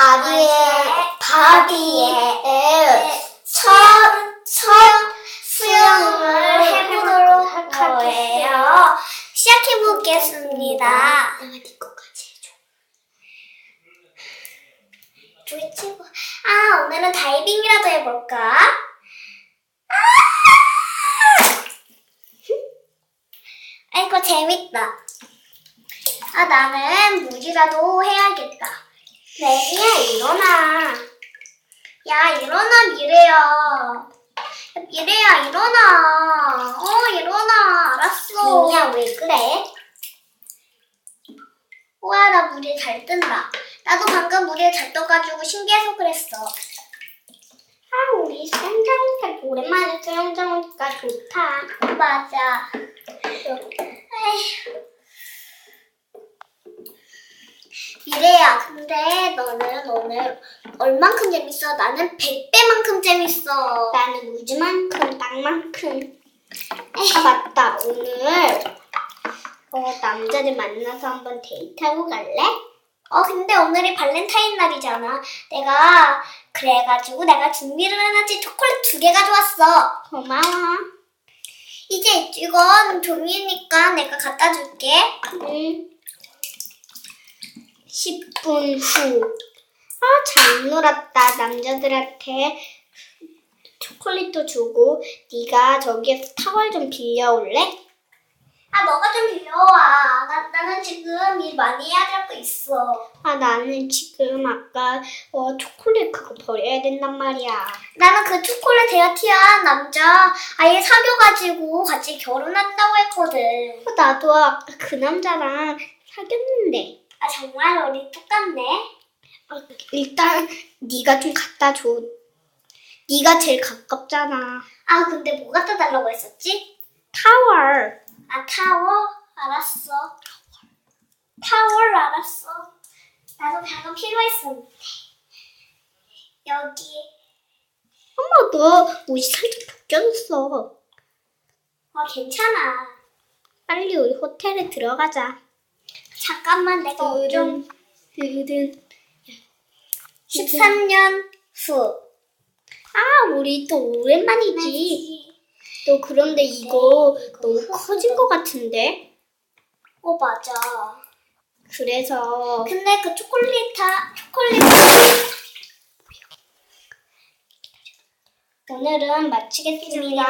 바비의 바비의 첫, 첫 수영을 해보도록 할 거예요. 시작해 보겠습니다. 내가 네 거까지 해줘. 조이 친구. 아, 오늘은 다이빙이라도 해볼까? 아! 아이고, 재밌다. 아, 나는 물이라도 해야겠다. 레지야, 일어나. 야, 일어나, 미래야. 야, 미래야, 일어나. 어, 일어나. 알았어. 미니야, 왜 그래? 우와, 나 물에 잘 뜬다. 나도 방금 물에 잘 떠가지고 신기해서 그랬어. 아, 우리 수영장이니까 오랜만에 수영장 오니까 좋다. 맞아. 에휴. 미래야, 근데 너는 오늘 얼만큼 재밌어? 나는 100배만큼 재밌어. 나는 우주만큼 땅만큼. 아 맞다. 오늘 어, 남자들 만나서 한번 데이트하고 갈래? 어, 근데 오늘이 발렌타인 날이잖아. 내가, 그래가지고 내가 준비를 해놨지. 초콜릿 두 개 가져왔어. 고마워. 이제 이건 종이니까 내가 갖다 줄게. 응. 10분 후. 아, 잘 놀았다. 남자들한테 초콜릿도 주고 네가 저기에서 타월 좀 빌려올래? 아, 너가 좀 빌려와. 나, 나는 지금 일 많이 해야 될 거 있어. 아, 나는 지금 아까 어, 초콜릿 그거 버려야 된단 말이야. 나는 그 초콜릿 데어티한 남자 아예 사귀어가지고 같이 결혼한다고 했거든. 어, 나도 아까 그 남자랑 사귀었는데. 아, 정말 우리 똑같네. 어, 일단 네가 좀 갖다 줘. 네가 제일 가깝잖아. 아, 근데 뭐 갖다 달라고 했었지? 타월. 아, 타워? 알았어. 타월 알았어. 나도 방금 필요했었는데. 여기. 엄마 너 옷이 살짝 벗겨졌어. 어, 괜찮아. 빨리 우리 호텔에 들어가자. 잠깐만, 내가. 드든. 13년 후. 아, 우리 또 오랜만이지. 너 그런데 이거 너무 커진 것 같은데? 어, 맞아. 그래서 근데 그 초콜릿 타, 초콜릿. 오늘은 마치겠습니다.